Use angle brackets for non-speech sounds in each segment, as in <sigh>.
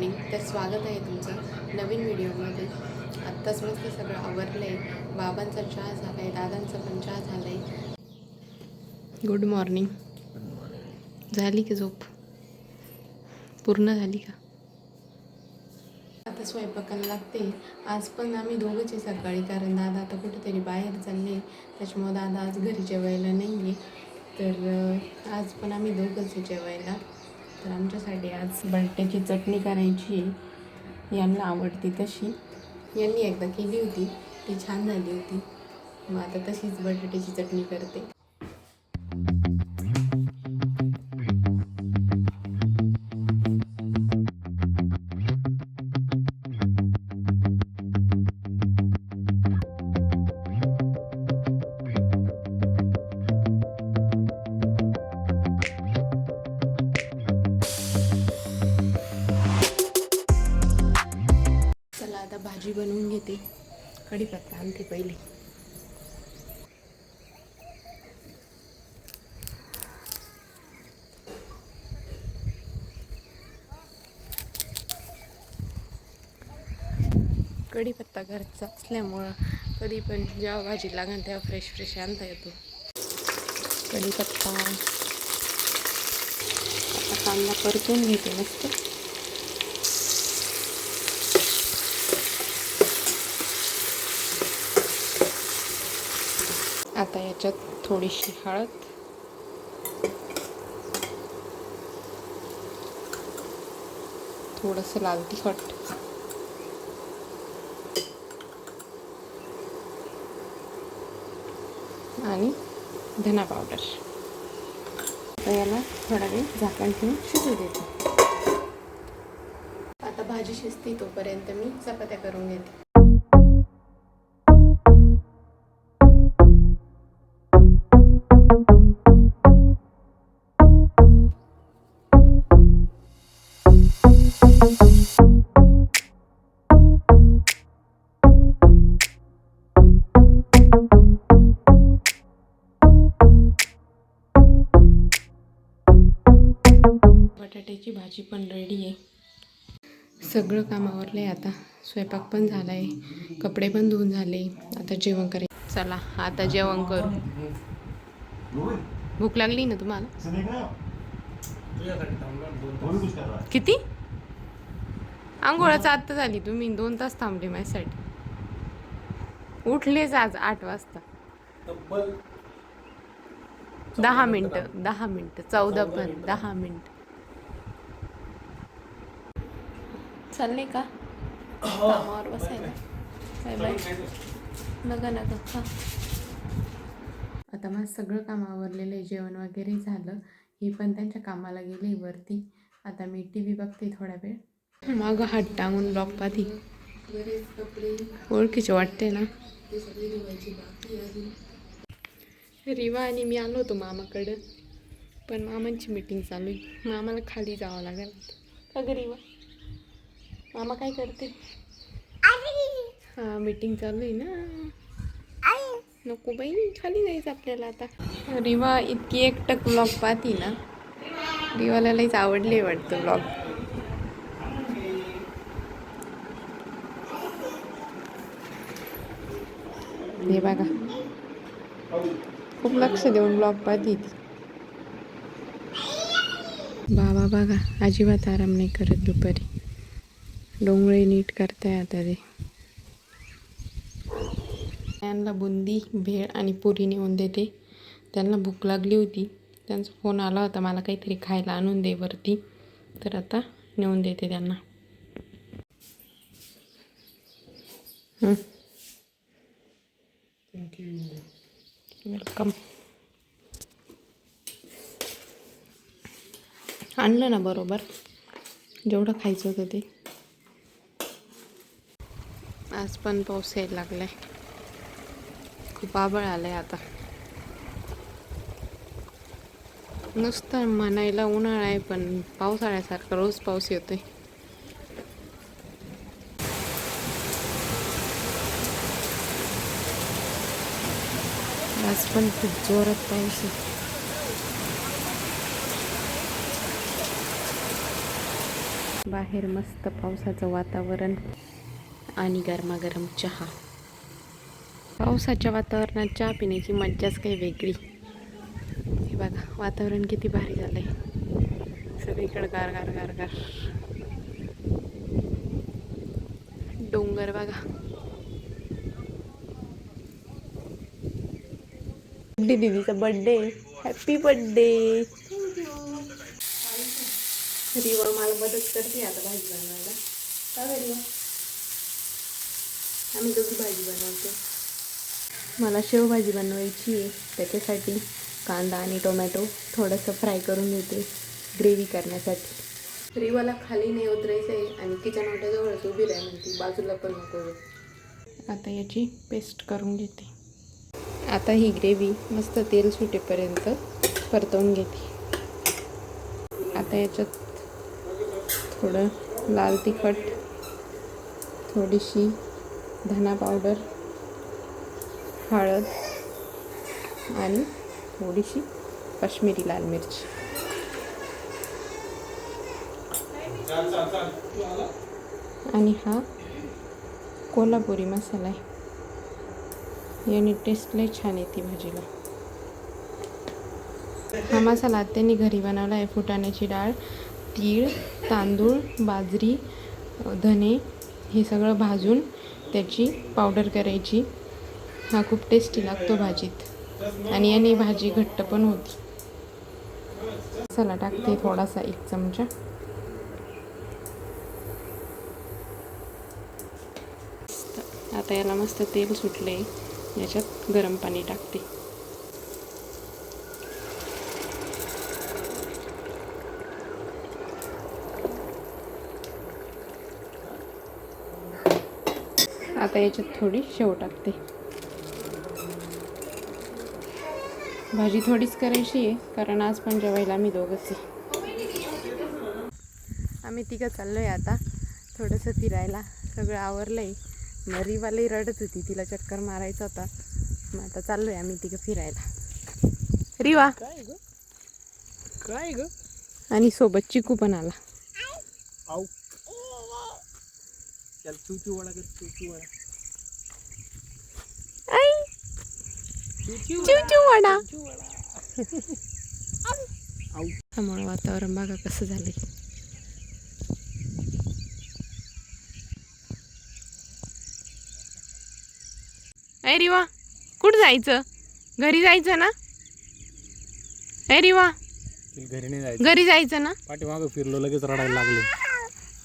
Morning. तर स्वागत आहे तुमचं नवीन व्हिडिओमध्ये. आत्ताच मस्त सगळं आवरलं आहे बाबांचा चहा झाला आहे दादांचा पण चहा झाला आहे गुड मॉर्निंग झाली की झोप? पूर्ण झाली का? आता स्वयंपाकाला लागते. आज पण आम्ही दोघंच आहे सकाळी कारण दादा आता कुठेतरी बाहेर चालले त्याच्यामुळं दादा आज घरी जेवायला नाही आहे तर आज पण आम्ही दोघंच आहे जेवायला. तर आमच्यासाठी आज बटाट्याची चटणी करायची आहे. यांना आवडती तशी. यांनी एकदा केली होती. ती छान झाली होती. मग आता तशीच बटाट्याची चटणी करते. कढीपत्ता आणते पहिले. कढीपत्ता घरचा असल्यामुळं कधी पण जेव्हा भाजी लागेल तेव्हा फ्रेश फ्रेश आणता येतो. कढीपत्ता. कांदा परतून घेते मस्त. आता याच्यात थोडीशी हळद. थोडंसं लाल तिखट. आणि धना पावडर आता याला थोडा वेळ झाकण ठेवून शिजू देते. आता भाजी शिजते तोपर्यंत मी चपात्या करून घेते. बटाट्याची भाजी पण रेडी आहे. सगळं काम आवरलं आहे आता. स्वयंपाक पण झाला आहे कपडे पण धुवून झाले. आता जेवण करे चला आता जेवण करू. भूक लागली ना तुम्हाला? किती? आंघोळाचं आत्ता झाली तुम्ही. दोन तास थांबले माझ्यासाठी. उठलेच आज आठ वाजता. दहा मिनटं दहा मिनटं चौदा पण दहा मिनटं. चालले का? कामावर बसायला. Bye bye. नका नका हा आता मला सगळं काम आवरलेलं आहे. जेवण वगैरे झालं. ही पण त्यांच्या कामाला गेली वरती. आता मी टी व्ही बघते थोडा वेळ. मागं हात टांगून ब्लॉक पाहती. ओळखीचे वाटते ना? रिवा आणि मी आलो होतो मामाकडं. पण मामांची मीटिंग चालू आहे. मामाला खाली जावं लागेल. का रिवा मामा काय करते? हां मीटिंग चालू आहे ना? नको बाई खाली जायचं आपल्याला आता. रिवा इतकी एकटक ब्लॉग पाहती ना. रिवाला लईच आवडले वाटतं ब्लॉग हे बघा. खूप लक्ष देऊन ब्लॉग पाहती ती. बाबा बघा अजिबात आराम नाही करत दुपारी. डोंगळे नीट करताय आता ते. त्यांना बुंदी भेळ आणि पुरी नेऊन देते. त्यांना भूक लागली होती. त्यांचा फोन आला होता मला काहीतरी खायला आणून दे वरती. तर आता नेऊन देते त्यांना. वेलकम आणलं ना बरोबर. जेवढं खायचं होतं ते. आज पण पाऊस यायला लागलाय. खूप आबळ आलंय आता. नुसतं म्हणायला उन्हाळा आहे पण पावसाळ्यासारखा रोज पाऊस येतोय. आज पण खूप जोरात पाऊस आहे. बाहेर मस्त पावसाचं वातावरण आणि गरमागरम चहा. पावसाच्या वातावरणात चहा पिण्याची मज्जाच काही वेगळी. हे बघा वातावरण किती भारी झालंय. सगळीकडे गार गार गार गार. डोंगर बघा. दीदीचा बड्डे हॅपी बड्डे रिवा मला मदत करते आता भाजी बनवायला. का रिवा आम्ही दोघी भाजी बनवतो. मला शेवभाजी बनवायची आहे. त्याच्यासाठी कांदा आणि टोमॅटो थोडंसं फ्राय करून घेते ग्रेव्ही करण्यासाठी. रिवाला खाली नाही उतरायचं आहे आणि किचन वाट्याजवळच उभी राह म्हणते. बाजूला पण नको. आता याची पेस्ट करून घेते. आता ही ग्रेव्ही मस्त तेल सुटेपर्यंत परतवून घेते. आता याच्यात थोडं लाल तिखट थोडीशी धना पावडर हळद आणि थोडीशी काश्मीरी लाल मिरची. आणि हा कोल्हापुरी मसाला आहे. याने टेस्ट लय छान येते भाजीला. हा मसाला त्यांनी घरी बनवला आहे फुटाण्याची डाळ तीळ तांदूळ बाजरी धने हे सगळं भाजून त्याची पावडर करायची. हा खूप टेस्टी लागतो भाजीत. आणि याने भाजी घट्ट पण होती. मसाला टाकते थोडासा एक चमचा. आता याला मस्त तेल सुटले. याच्यात गरम पाणी टाकते. आता याच्यात थोडी शेव टाकते. भाजी थोडीच करायची आहे कारण आज पण जेवायला आम्ही दोघंच आहे. आम्ही तिघं चाललोय आता थोडंसं फिरायला. सगळं आवरलंय. मग रिवालाही रडत होती तिला चक्कर मारायचा होता. मग आता चाललोय आम्ही तिघं फिरायला. रिवा. काय ग? काय ग? आणि सोबत चिकू पण आला. चल वडा कर चूचू वडा. त्यामुळे वातावरण बघा कसं झालंय. अय रिवा कुठं जायचं? घरी जायचं ना? अय रिवा घरी नाही जायचं. घरी जायचं ना? पाठीमागं फिरलो लगेच रडायला लागले.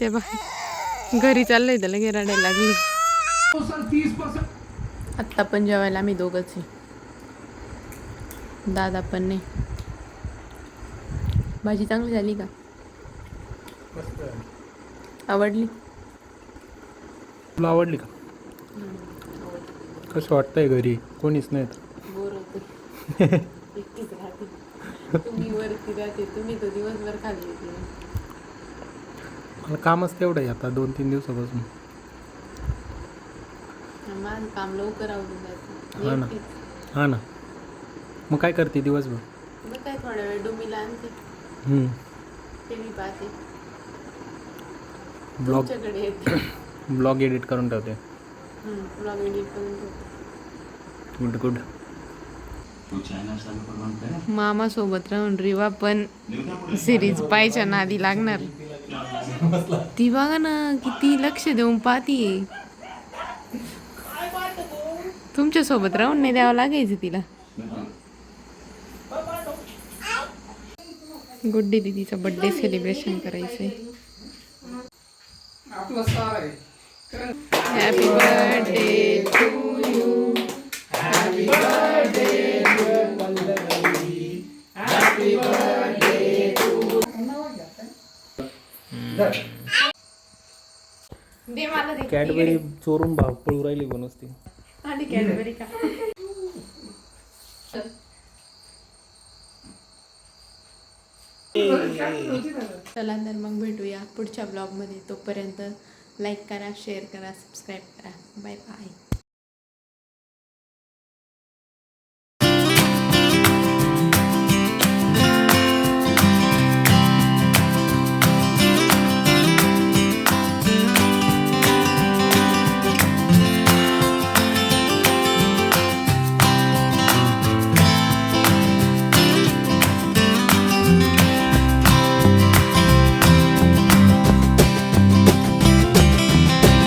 ते बघ घरी चाललंय तर लगे रडायला लागली. आत्ता पण जेवायला आम्ही दोघंच आहे. दादा पण नाही. भाजी चांगली झाली का? आवडली? तुला आवडली का? कसं वाटतंय घरी? कोणीच नाहीत <laughs> मला कामच तेवढं आहे आता दोन तीन दिवसापासून. माझं काम लवकर आवडून हा ना. हा ना. मग काय करते दिवसभर? मग काय थोडा वेळ डोमीला आणते. हम्म. टी व्ही पाहते. ब्लॉग तुमच्याकडे <clears throat> येते. ब्लॉग एडिट करून ठेवते. ब्लॉग एडिट करून ठेवते. Good good. मामा सोबत राहून रिवा पण सिरीज पाहायच्या नादी लागणार. ती बघा ना किती लक्ष देऊन पाहतीये तुमच्यासोबत राहून नाही द्यावं लागायचं तिला. गुड्डी दीदीचा बर्थडे सेलिब्रेशन करायचंय. Happy birthday to you happy birthday दे मला दे कॅडबरी चोरून भाव पळू राहिली बनवस ती आणि कॅडबरी का? चला तर मग भेटूया पुढच्या ब्लॉगमध्ये तोपर्यंत लाईक करा शेअर करा सबस्क्राईब करा. Bye bye